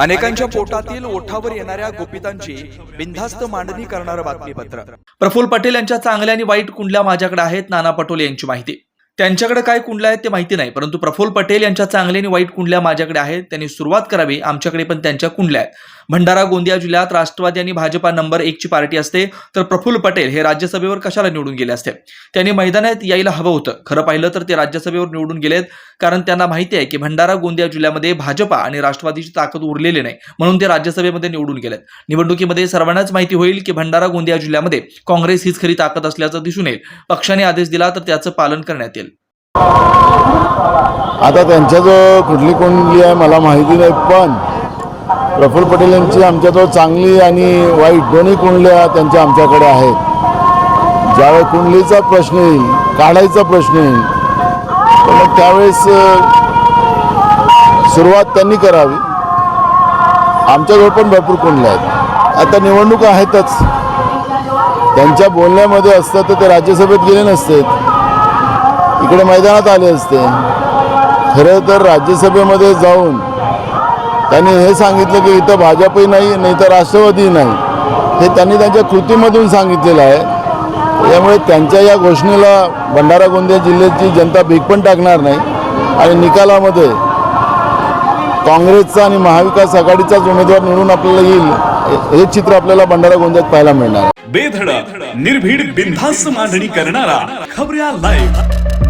अनेकांच्या पोटातील ओठावर येणाऱ्या गोपितांची बिनधास्त मांडणी करणारं बातमीपत्र. प्रफुल्ल पटेल यांच्या चांगल्या आणि वाईट कुंडल्या माझ्याकडे आहेत. नाना पटोले यांची माहिती. त्यांच्याकडे काय कुंडल्या आहेत ते माहिती नाही परंतु प्रफुल्ल पटेल यांच्या चांगल्या आणि वाईट कुंडल्या माझ्याकडे आहेत. त्यांनी सुरुवात करावी आमच्याकडे पण त्यांच्या कुंडल्या आहेत. भंडारा गोंदिया जिल्ह्यात राष्ट्रवादी आणि भाजपा नंबर एकची पार्टी असते तर प्रफुल्ल पटेल हे राज्यसभेवर कशाला निवडून गेले असते? त्यांनी मैदानात यायला हवं होतं. खरं पाहिलं तर ते राज्यसभेवर निवडून गेलेत कारण त्यांना माहिती आहे की भंडारा गोंदिया जिल्ह्यामध्ये भाजपा आणि राष्ट्रवादीची ताकद उरलेली नाही म्हणून ते राज्यसभेमध्ये निवडून गेलेत. निवडणुकीमध्ये सर्वांनाच माहिती होईल की भंडारा गोंदिया जिल्ह्यामध्ये काँग्रेस हीच खरी ताकद असल्याचं दिसून येईल. पक्षाने आदेश दिला तर त्याचं पालन करण्यात येईल. आता त्यांच्याजवळ कुठली कुंडली आहे मला माहिती नाही पण प्रफुल्ल पटेल यांची आमच्याजवळ चांगली आणि वाईट दोन्ही कुंडल्या त्यांच्या आमच्याकडे आहेत. ज्यावेळेस कुंडलीचा प्रश्न येईल काढायचा प्रश्न येईल तर मग त्यावेळेस सुरुवात त्यांनी करावी. आमच्याजवळ पण भरपूर कुंडल्या आहेत. आता निवडणुका आहेतच. त्यांच्या बोलण्यामध्ये असतं तर ते राज्यसभेत गेले नसते. इकडे मैदानात आले असते. खरं तर राज्यसभेमध्ये जाऊन त्यांनी हे सांगितलं की इथं भाजपही नाही नाही तर राष्ट्रवादी नाही. हे त्यांनी त्यांच्या कृतीमधून सांगितलेलं आहे. त्यामुळे त्यांच्या या घोषणेला भंडारा गोंदिया जिल्ह्याची जनता भीक पण टाकणार नाही. आणि निकालामध्ये काँग्रेसचा आणि महाविकास आघाडीचाच उमेदवार निवडून आपल्याला येईल हे- चित्र आपल्याला भंडारा गोंदियात पाहायला मिळणार. बेधडक निर्भीड बिनधास्त मांडणी करणारा खबऱ्या लाईव्ह